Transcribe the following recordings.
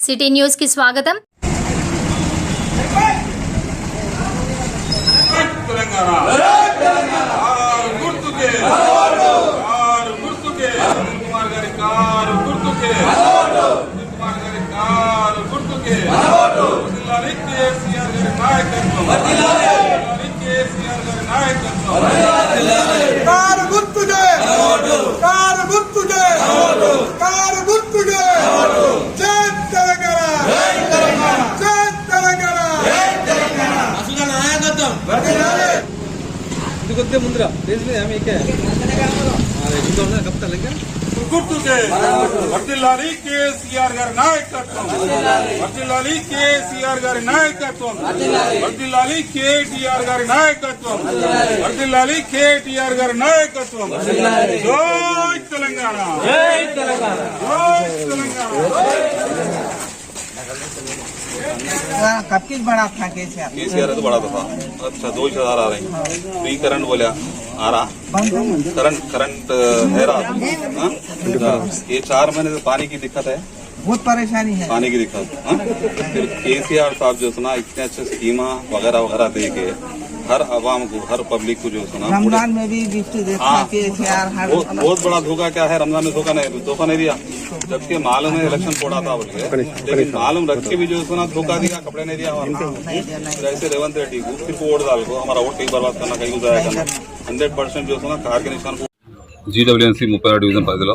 City news స్వాగతం Telangana car గుర్తుకే car కొద్దిగా ముందురా తెలిసింది మీకే కప్తాను ఇంకా గుర్తుకే వర్ధిల్లాలి కేసీఆర్ గారి నాయకత్వం వర్ధిల్లాలి కేసీఆర్ గారి నాయకత్వం వర్ధిల్లాలి కేటీఆర్ గారి నాయకత్వం వర్ధిల్లాలి కేటీఆర్ గారి నాయకత్వం జై తెలంగాణ జై తెలంగాణ జై తెలంగాణ कब किस बड़ा था है? तो बड़ा था। अच्छा दो हज़ार आ रहे। हैं फ्री करंट बोलिया आ रहा। करंट करंट है रहा। हाँ? ये चार महीने से पानी की दिक्कत है। बहुत परेशानी है। पानी की दिक्कत। के सी आर साहब जो सुना इतने अच्छे स्कीमा वगैरह वगैरह दे के हर आवाम को हर पब्लिक को जो सुना पूरे- रमजान में भी गिफ्ट देता हाँ। केसीआर हर बहुत बहुत बड़ा धोखा क्या है रमजान में धोखा नहीं धोखा नहीं दिया जबकि मालूम है इलेक्शन फोड़ा था बोल के लेकिन मालूम रख के भी जो सुना धोखा दिया कपड़े नहीं दिया हमारा नहीं देना है। फिर ऐसे रेवंत रेड्डी को सिर्फ वोट डाल को हमारा वोट कहीं बर्बाद करना कहीं गुजारा करना हंड्रेड परसेंट जो सुना कार के निशान को జీడబ్ల్యూఎన్సీ ముప్పై ఆరు డివిజన్ పరిధిలో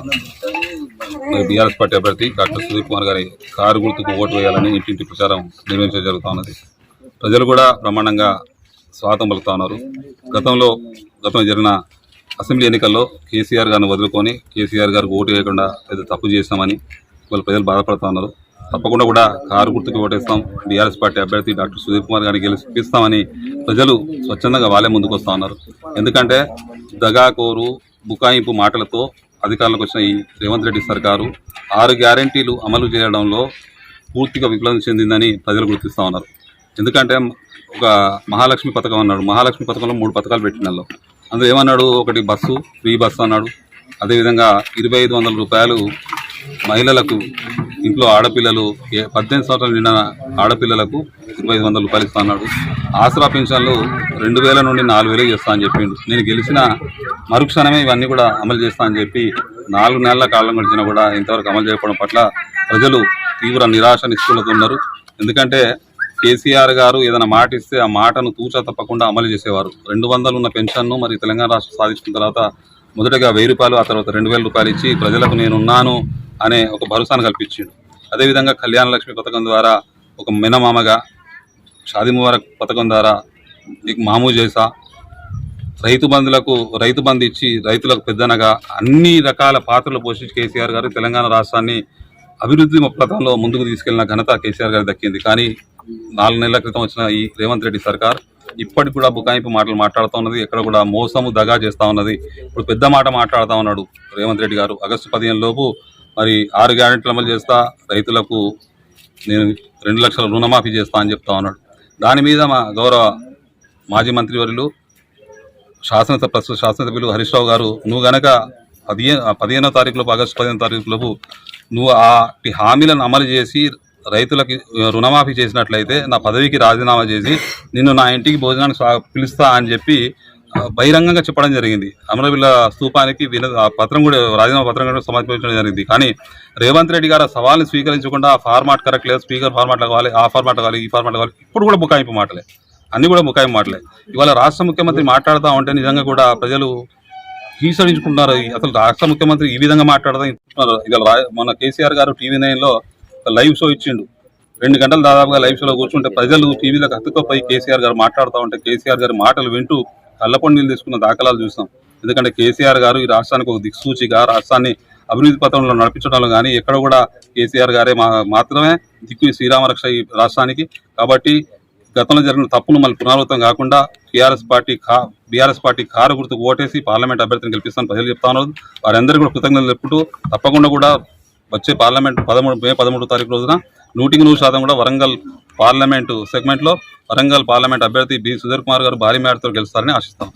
మరి బీఆర్ఎస్ పార్టీ అభ్యర్థి డాక్టర్ సుధీర్ కుమార్ గారి కారు గుర్తుకు ఓటు వేయాలని ఇంటింటి ప్రచారం నిర్వహించడం జరుగుతూ ఉన్నది ప్రజలు కూడా బ్రహ్మాండంగా స్వాగతం పలుకుతా ఉన్నారు గతంలో గతంలో జరిగిన అసెంబ్లీ ఎన్నికల్లో కేసీఆర్ గారిని వదులుకొని కేసీఆర్ గారికి ఓటు వేయకుండా పెద్ద తప్పు చేసినామని వాళ్ళ ప్రజలు బాధపడుతూ ఉన్నారు తప్పకుండా కూడా కారు గుర్తుకు ఓటేస్తాం. బీఆర్ఎస్ పార్టీ అభ్యర్థి డాక్టర్ సుధీర్ కుమార్ గారిని గెలిపిస్తామని ప్రజలు స్వచ్ఛందంగా వాళ్ళే ముందుకు వస్తూ ఉన్నారు ఎందుకంటే దగాకోరు బుకాయింపు మాటలతో అధికారంలోకి వచ్చిన ఈ రేవంత్ రెడ్డి సర్కారు ఆరు గ్యారంటీలు అమలు చేయడంలో పూర్తిగా విఫలం చెందిందని ప్రజలు గుర్తిస్తూ ఉన్నారు. ఎందుకంటే ఒక మహాలక్ష్మి పథకం అన్నాడు. మహాలక్ష్మి పథకంలో మూడు పథకాలు పెట్టినాళ్ళు అందులో ఏమన్నాడు? ఒకటి బస్సు ఫ్రీ బస్సు అన్నాడు. అదేవిధంగా ఇరవై ఐదు వందల రూపాయలు మహిళలకు ఇంట్లో ఆడపిల్లలు ఏ- పద్దెనిమిది సంవత్సరాలు నిండిన ఆడపిల్లలకు ఇరవై ఐదు వందల రూపాయలు ఇస్తా అన్నాడు. ఆసరా పెన్షన్లు రెండు వేల నుండి నాలుగు వేలు చేస్తా అని చెప్పిండు. నేను గెలిచిన మరుక్షణమే ఇవన్నీ కూడా అమలు చేస్తా అని చెప్పి నాలుగు నెలల కాలం గడిచినా కూడా ఇంతవరకు అమలు చేయకపోవడం పట్ల ప్రజలు తీవ్ర నిరాశ నిస్కూలతో ఉన్నారు. ఎందుకంటే కేసీఆర్ గారు ఏదైనా మాట ఇస్తే ఆ మాటను తూచా తప్పకుండా అమలు చేసేవారు. రెండు వందలు ఉన్న పెన్షన్ను మరి తెలంగాణ రాష్ట్రం సాధించిన తర్వాత మొదటగా వెయ్యి రూపాయలు ఆ తర్వాత రెండు వేల రూపాయలు ఇచ్చి ప్రజలకు నేనున్నాను అనే ఒక భరోసాను కల్పించిండు. అదేవిధంగా కళ్యాణ లక్ష్మి పథకం ద్వారా ఒక మినమామగా షాదిమువార ముబారక్ పథకం ద్వారా మామూ మామూలు చేసా. రైతు బంధులకు రైతు బంధు ఇచ్చి రైతులకు పెద్దనగా అన్ని రకాల పాత్రలు పోషించి కేసీఆర్ గారు తెలంగాణ రాష్ట్రాన్ని అభివృద్ధి పథంలో ముందుకు తీసుకెళ్ళిన ఘనత కేసీఆర్ గారికి దక్కింది. కానీ నాలుగు నెలల క్రితం వచ్చిన ఈ రేవంత్ రెడ్డి సర్కార్ ఇప్పటికి కూడా బుకాయింపు మాటలు మాట్లాడుతూ ఉన్నది ఎక్కడ కూడా మోసము దగా చేస్తా ఉన్నది. ఇప్పుడు పెద్ద మాట మాట్లాడుతూ ఉన్నాడు రేవంత్ రెడ్డి గారు. ఆగస్టు పదిహేను లోపు మరి ఆరు గ్యారెంటీలు అమలు చేస్తా రైతులకు నేను రెండు లక్షల రుణమాఫీ చేస్తా అని చెప్తా ఉన్నాడు. దాని మీద మా గౌరవ మాజీ మంత్రివర్యులు శాసనసభ ప్రస్తుత శాసనసభ్యులు హరీష్ రావు గారు నువ్వు గనక పదిహేను పదిహేనో తారీఖులోపు ఆగస్టు పదిహేనో తారీఖులోపు నువ్వు ఆ హామీలను అమలు చేసి రైతులకి రుణమాఫీ చేసినట్లయితే నా పదవికి రాజీనామా చేసి నిన్ను నా ఇంటికి భోజనానికి పిలుస్తా అని చెప్పి బహిరంగంగా చెప్పడం జరిగింది. అమరవీళ్ళ స్తూపానికి ఆ పత్రం కూడా రాజీనామా పత్రం కూడా సమర్పించడం జరిగింది. కానీ రేవంత్ రెడ్డి గారు సవాల్ని స్వీకరించకుండా ఆ ఫార్మాట్ కరెక్ట్ లేదు స్పీకర్ ఫార్మాట్ కావాలి ఆ ఫార్మాట్ కావాలి ఈ ఫార్మాట్ కావాలి ఇప్పుడు కూడా బుకాయింపు మాటలే. అన్నీ కూడా బుకాయింపు మాటలే. ఇవాళ రాష్ట్ర ముఖ్యమంత్రి మాట్లాడుతూ ఉంటే నిజంగా కూడా ప్రజలు హీసడించుకుంటున్నారు అసలు రాష్ట్ర ముఖ్యమంత్రి ఈ విధంగా మాట్లాడదా? ఇవాళ మన కేసీఆర్ గారు టీవీ నైన్లో లైవ్ షో ఇచ్చిండు. రెండు గంటలు దాదాపుగా లైవ్ షోలో కూర్చుంటే ప్రజలు టీవీలకు హత్తుకోపోయి కేసీఆర్ గారు మాట్లాడుతూ ఉంటే కేసీఆర్ గారి మాటలు వింటూ కళ్ళపొండి నీళ్ళు తీసుకున్న దాఖలాలు చూసాం ఎందుకంటే కేసీఆర్ గారు ఈ రాష్ట్రానికి ఒక దిక్సూచిగా రాష్ట్రాన్ని అభివృద్ధి పథంలో నడిపించడంలో కానీ ఎక్కడ కూడా కేసీఆర్ గారే మా మాత్రమే దిక్కు శ్రీరామరక్ష ఈ రాష్ట్రానికి. కాబట్టి గతంలో జరిగిన తప్పును మళ్ళీ పునరావృతం కాకుండా టీఆర్ఎస్ పార్టీ కా బీఆర్ఎస్ పార్టీ కారు గుర్తుకు ఓటేసి పార్లమెంట్ అభ్యర్థిని గెలిపిస్తాను ప్రజలు చెప్తా ఉన్నారు. కూడా కృతజ్ఞతలు చెప్పుకుంటూ తప్పకుండా కూడా వచ్చే పార్లమెంట్ పదమూడు మే పదమూడు తారీఖు రోజున నూటికి నూరు శాతం కూడా వరంగల్ పార్లమెంటు సెగ్మెంట్లో వరంగల్ పార్లమెంట్ అభ్యర్థి బి సుధీర్ కుమార్ గారు భారీ మేరతో గెలుస్తారని ఆశిస్తాం.